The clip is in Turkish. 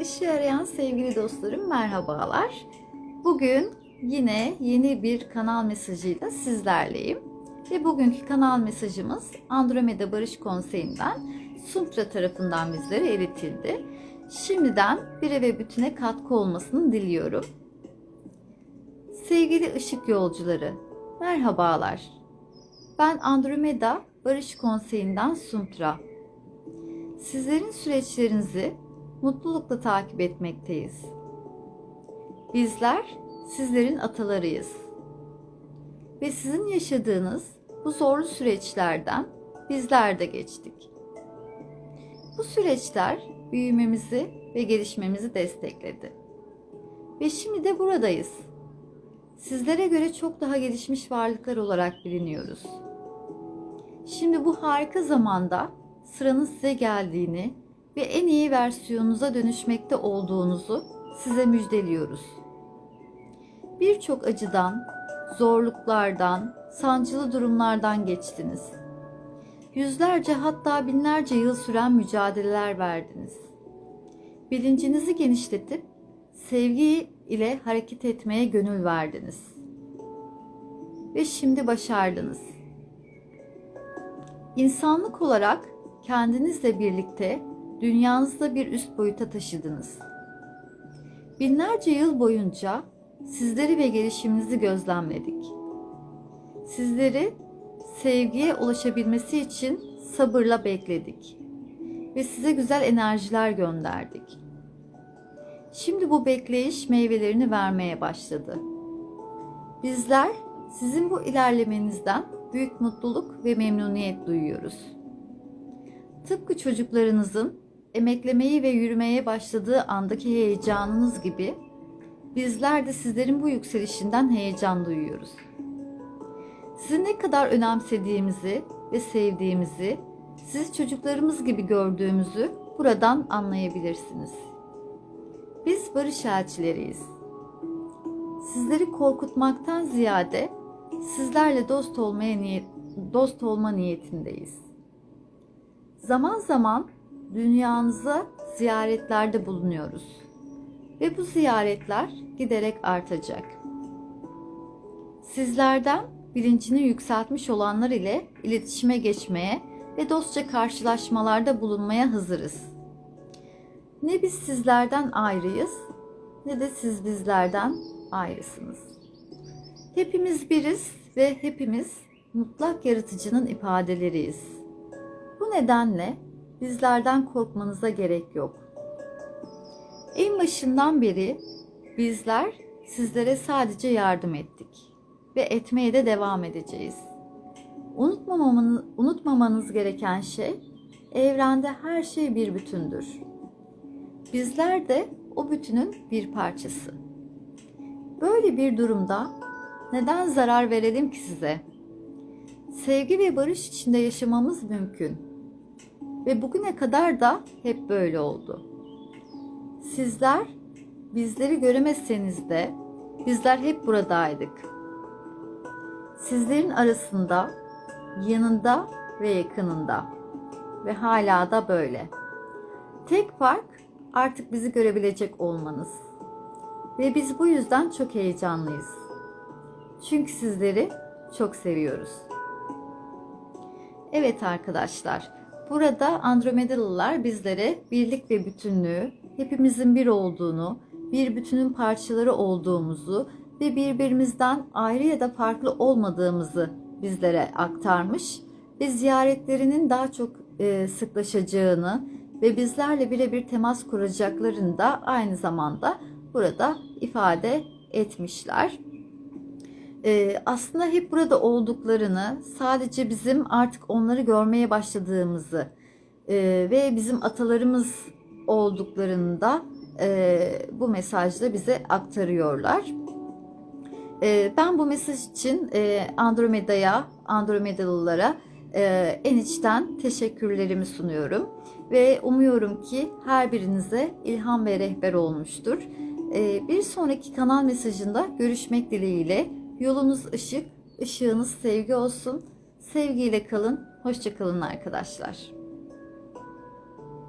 Işığı arayan sevgili dostlarım merhabalar. Bugün yine yeni bir kanal mesajıyla sizlerleyim. Ve bugünkü kanal mesajımız Andromeda Barış Konseyi'nden Suntra tarafından bizlere iletildi. Şimdiden bire ve bütüne katkı olmasını diliyorum. Sevgili ışık yolcuları, merhabalar. Ben Andromeda Barış Konseyi'nden Suntra. Sizlerin süreçlerinizi mutlulukla takip etmekteyiz. Bizler sizlerin atalarıyız. Ve sizin yaşadığınız bu zorlu süreçlerden bizler de geçtik. Bu süreçler büyümemizi ve gelişmemizi destekledi. Ve şimdi de buradayız. Sizlere göre çok daha gelişmiş varlıklar olarak biliniyoruz. Şimdi bu harika zamanda sıranız size geldiğini ve en iyi versiyonunuza dönüşmekte olduğunuzu size müjdeliyoruz. Birçok acıdan, zorluklardan, sancılı durumlardan geçtiniz. Yüzlerce hatta binlerce yıl süren mücadeleler verdiniz. Bilincinizi genişletip sevgi ile hareket etmeye gönül verdiniz. Ve şimdi başardınız. İnsanlık olarak kendinizle birlikte dünyanızda bir üst boyuta taşıdınız. Binlerce yıl boyunca sizleri ve gelişiminizi gözlemledik. Sizleri sevgiye ulaşabilmesi için sabırla bekledik ve size güzel enerjiler gönderdik. Şimdi bu bekleyiş meyvelerini vermeye başladı. Bizler sizin bu ilerlemenizden büyük mutluluk ve memnuniyet duyuyoruz. Tıpkı çocuklarınızın emeklemeyi ve yürümeye başladığı andaki heyecanınız gibi bizler de sizlerin bu yükselişinden heyecan duyuyoruz. Sizi ne kadar önemsediğimizi ve sevdiğimizi, siz çocuklarımız gibi gördüğümüzü buradan anlayabilirsiniz. Biz barış elçileriyiz. Sizleri korkutmaktan ziyade sizlerle dost olmaya niyet dost olma niyetindeyiz. Zaman zaman dünyanıza ziyaretlerde bulunuyoruz. Ve bu ziyaretler giderek artacak. Sizlerden bilincini yükseltmiş olanlar ile iletişime geçmeye ve dostça karşılaşmalarda bulunmaya hazırız. Ne biz sizlerden ayrıyız ne de siz bizlerden ayrısınız. Hepimiz biriz ve hepimiz mutlak yaratıcının ifadeleriyiz. Bu nedenle bizlerden korkmanıza gerek yok. En başından beri bizler sizlere sadece yardım ettik ve etmeye de devam edeceğiz. Unutmamanız, unutmamanız gereken şey evrende her şey bir bütündür. Bizler de o bütünün bir parçası. Böyle bir durumda neden zarar verelim ki size? Sevgi ve barış içinde yaşamamız mümkün. Ve bugüne kadar da hep böyle oldu. Sizler bizleri göremezseniz de bizler hep buradaydık. Sizlerin arasında, yanında ve yakınında ve hala da böyle. Tek fark artık bizi görebilecek olmanız. Ve biz bu yüzden çok heyecanlıyız. Çünkü sizleri çok seviyoruz. Evet arkadaşlar, burada Andromedalılar bizlere birlik ve bütünlüğü, hepimizin bir olduğunu, bir bütünün parçaları olduğumuzu ve birbirimizden ayrı ya da farklı olmadığımızı bizlere aktarmış ve ziyaretlerinin daha çok e, sıklaşacağını ve bizlerle birebir temas kuracaklarını da aynı zamanda burada ifade etmişler. Ee, aslında hep burada olduklarını, sadece bizim artık onları görmeye başladığımızı e, ve bizim atalarımız olduklarını da e, bu mesajla bize aktarıyorlar. E, ben bu mesaj için e, Andromeda'ya, Andromedalılara e, en içten teşekkürlerimi sunuyorum ve umuyorum ki her birinize ilham ve rehber olmuştur. E, bir sonraki kanal mesajında görüşmek dileğiyle. Yolunuz ışık, ışığınız sevgi olsun. Sevgiyle kalın. Hoşçakalın arkadaşlar.